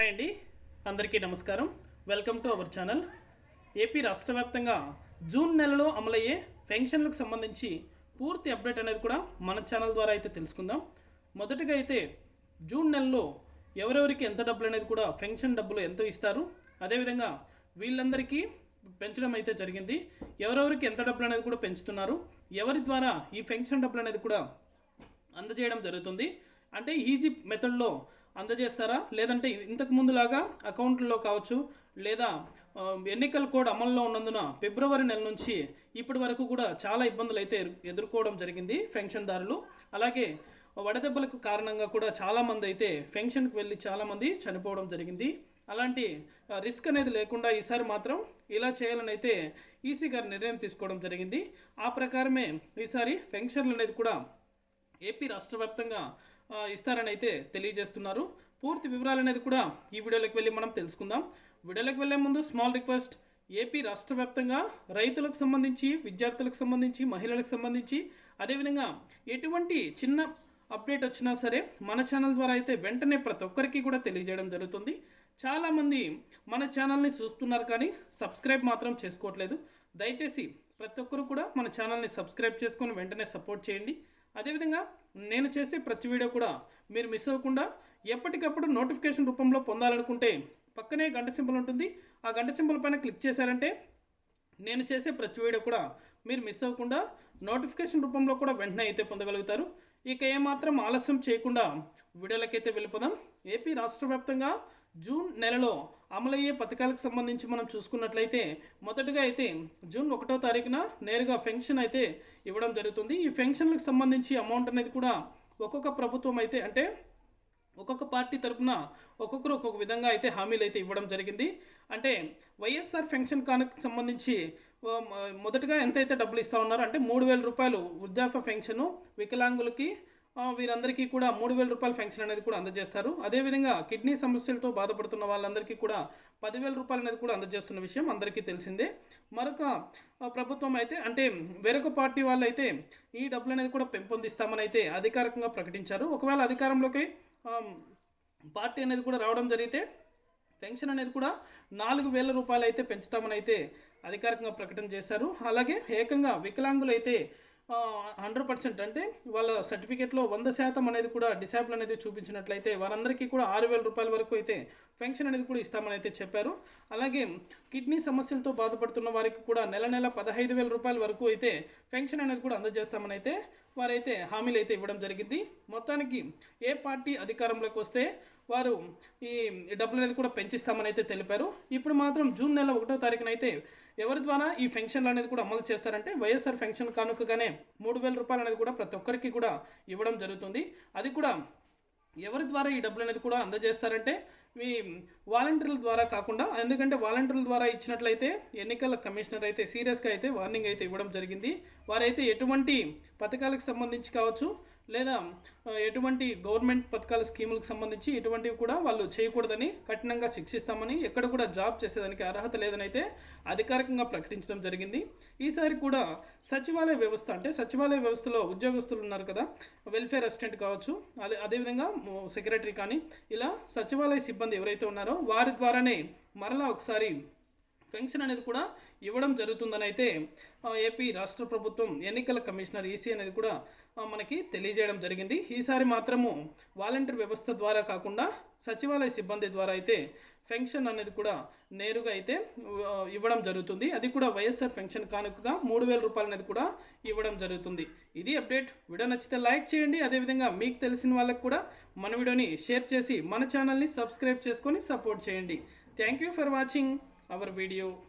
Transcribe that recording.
Hi అండి. అందరికీ నమస్కారం. Welcome to our channel. AP రాష్ట్ర వ్యాప్తంగా జూన్ నెలలో అమలయ్యే పెన్షన్లకు సంబంధించి పూర్తి అప్డేట్ అనేది కూడా మన ఛానల్ ద్వారా అయితే తెలుసుకుందాం. మొదటగా అయితే జూన్ నెలలో ఎవరెవరికి ఎంత డబ్బులు అనేది కూడా పెన్షన్ డబ్బులు ఎంత ఇస్తారు. అదేవిధంగా వీళ్ళందరికీ పెంచడం అయితే జరిగింది. ఎవరెవరికి ఎంత డబ్బులు అనేది కూడా పెంచుతున్నారు. ఎవరి ద్వారా ఈ పెన్షన్ డబ్బులు అనేది కూడా అందజేయడం జరుగుతుంది. అంటే ఈజీ మెథడ్లో అందజేస్తారా? లేదంటే ఇంతకు ముందులాగా అకౌంట్లో కావచ్చు లేదా ఎన్నికల కోడ్ అమల్లో ఉన్నందున ఫిబ్రవరి నెల నుంచి ఇప్పటి వరకు కూడా చాలా ఇబ్బందులు అయితే ఎదు- ఎదుర్కోవడం జరిగింది పెన్షన్దారులు. అలాగే వడదెబ్బలకు కారణంగా కూడా చాలామంది అయితే పెన్షన్కి వెళ్ళి చాలామంది చనిపోవడం జరిగింది. అలాంటి రిస్క్ అనేది లేకుండా ఈసారి మాత్రం ఇలా చేయాలని అయితే ఈసీ గారు నిర్ణయం తీసుకోవడం జరిగింది. ఆ ప్రకారమే ఈసారి పెన్షన్లు అనేది కూడా ఏపీ రాష్ట్ర వ్యాప్తంగా ఇస్తారని అయితే తెలియజేస్తున్నారు. పూర్తి వివరాలు అనేది కూడా ఈ వీడియోలోకి వెళ్ళి మనం తెలుసుకుందాం. వీడియోలోకి వెళ్ళే ముందు స్మాల్ రిక్వెస్ట్. ఏపీ రాష్ట్ర వ్యాప్తంగా రైతులకు సంబంధించి విద్యార్థులకు సంబంధించి మహిళలకు సంబంధించి అదేవిధంగా ఎటువంటి చిన్న అప్డేట్ వచ్చినా సరే మన ఛానల్ ద్వారా అయితే వెంటనే ప్రతి ఒక్కరికి కూడా తెలియజేయడం జరుగుతుంది. చాలామంది మన ఛానల్ని చూస్తున్నారు కానీ సబ్స్క్రైబ్ మాత్రం చేసుకోవట్లేదు. దయచేసి ప్రతి ఒక్కరు కూడా మన ఛానల్ని సబ్స్క్రైబ్ చేసుకొని వెంటనే సపోర్ట్ చేయండి. అదేవిధంగా నేను చేసే ప్రతి వీడియో కూడా మీరు మిస్ అవ్వకుండా ఎప్పటికప్పుడు నోటిఫికేషన్ రూపంలో పొందాలనుకుంటే పక్కనే గంట సింబల్ ఉంటుంది. ఆ గంట సింబల్ పైన క్లిక్ చేశారంటే నేను చేసే ప్రతి వీడియో కూడా మీరు మిస్ అవ్వకుండా నోటిఫికేషన్ రూపంలో కూడా వెంటనే అయితే పొందగలుగుతారు. ఇక ఏమాత్రం ఆలస్యం చేయకుండా వీడియోలకైతే వెళ్ళిపోదాం. ఏపీ రాష్ట్ర వ్యాప్తంగా జూన్ నెలలో అమలయ్యే పథకాలకు సంబంధించి మనం చూసుకున్నట్లయితే మొదటగా అయితే జూన్ ఒకటో తారీఖున నేరుగా పెన్షన్ అయితే ఇవ్వడం జరుగుతుంది. ఈ పెన్షన్లకు సంబంధించి అమౌంట్ అనేది కూడా ఒక్కొక్క ప్రభుత్వం అయితే అంటే ఒక్కొక్క పార్టీ తరపున ఒక్కొక్కరు ఒక్కొక్క విధంగా అయితే హామీలు అయితే ఇవ్వడం జరిగింది. అంటే వైఎస్ఆర్ పెన్షన్ కానుక సంబంధించి మొదటగా ఎంతైతే డబ్బులు ఇస్తా ఉన్నారో అంటే మూడు వేల రూపాయలు వృద్ధాప్య పెన్షను వికలాంగులకి వీరందరికీ కూడా మూడు వేల రూపాయల పెన్షన్ అనేది కూడా అందజేస్తారు. అదేవిధంగా కిడ్నీ సమస్యలతో బాధపడుతున్న వాళ్ళందరికీ కూడా పదివేల రూపాయలు అనేది కూడా అందజేస్తున్న విషయం అందరికీ తెలిసిందే. మరొక ప్రభుత్వం అయితే అంటే వేరొక పార్టీ వాళ్ళు అయితే ఈ డబ్బులు అనేది కూడా పెంపొందిస్తామని అయితే అధికారికంగా ప్రకటించారు. ఒకవేళ అధికారంలోకి పార్టీ అనేది కూడా రావడం జరిగితే పెన్షన్ అనేది కూడా నాలుగు వేల రూపాయలు అయితే పెంచుతామని అయితే అధికారికంగా ప్రకటన చేశారు. అలాగే ఏకంగా వికలాంగులు అయితే హండ్రెడ్ పర్సెంట్. అంటే వాళ్ళ సర్టిఫికేట్లో వంద శాతం అనేది కూడా డిసాబుల్ అనేది చూపించినట్లయితే వారందరికీ కూడా ఆరు వేల రూపాయల వరకు అయితే పెన్షన్ అనేది కూడా ఇస్తామని అయితే చెప్పారు. అలాగే కిడ్నీ సమస్యలతో బాధపడుతున్న వారికి కూడా నెల నెల పదహైదు వేల రూపాయల వరకు అయితే పెన్షన్ అనేది కూడా అందజేస్తామని అయితే వారైతే హామీలు అయితే ఇవ్వడం జరిగింది. మొత్తానికి ఏ పార్టీ అధికారంలోకి వస్తే వారు ఈ డబ్బులు అనేది కూడా పెంచిస్తామని అయితే తెలిపారు. ఇప్పుడు మాత్రం జూన్ నెల ఒకటో తారీఖున అయితే ఎవరి ద్వారా ఈ పెన్షన్లు అనేది కూడా అమలు చేస్తారంటే వైఎస్ఆర్ పెన్షన్ కానుకగానే మూడు వేల రూపాయలు అనేది కూడా ప్రతి ఒక్కరికి కూడా ఇవ్వడం జరుగుతుంది. అది కూడా ఎవరి ద్వారా ఈ డబ్బులు అనేది కూడా అందజేస్తారంటే మీ వాలంటీర్ల ద్వారా కాకుండా ఎందుకంటే వాలంటీర్ల ద్వారా ఇచ్చినట్లయితే ఎన్నికల కమిషనర్ అయితే సీరియస్గా అయితే వార్నింగ్ అయితే ఇవ్వడం జరిగింది. వారైతే ఎటువంటి పథకాలకు సంబంధించి కావచ్చు లేదా ఎటువంటి గవర్నమెంట్ పథకాల స్కీములకు సంబంధించి ఎటువంటివి కూడా వాళ్ళు చేయకూడదని కఠినంగా శిక్షిస్తామని ఎక్కడ కూడా జాబ్ చేసేదానికి అర్హత లేదని అయితే అధికారికంగా ప్రకటించడం జరిగింది. ఈసారి కూడా సచివాలయ వ్యవస్థ అంటే సచివాలయ వ్యవస్థలో ఉద్యోగస్తులు ఉన్నారు కదా వెల్ఫేర్ అసిస్టెంట్ కావచ్చు అదే అదేవిధంగా సెక్రటరీ కానీ ఇలా సచివాలయ సిబ్బంది ఎవరైతే ఉన్నారో వారి ద్వారానే మరలా ఒకసారి పెన్షన్ అనేది కూడా ఇవ్వడం జరుగుతుందని అయితే ఏపీ రాష్ట్ర ప్రభుత్వం ఎన్నికల కమిషనర్ ఈసీ అనేది కూడా మనకి తెలియజేయడం జరిగింది. ఈసారి మాత్రము వాలంటీర్ వ్యవస్థ ద్వారా కాకుండా సచివాలయ సిబ్బంది ద్వారా అయితే పెన్షన్ అనేది కూడా నేరుగా అయితే ఇవ్వడం జరుగుతుంది. అది కూడా వైఎస్ఆర్ పెన్షన్ కానుకగా మూడు వేల రూపాయలు అనేది కూడా ఇవ్వడం జరుగుతుంది. ఇది అప్డేట్. వీడియో నచ్చితే లైక్ చేయండి. అదేవిధంగా మీకు తెలిసిన వాళ్ళకు కూడా మన వీడియోని షేర్ చేసి మన ఛానల్ని సబ్స్క్రైబ్ చేసుకొని సపోర్ట్ చేయండి. Thank you for watching. Our video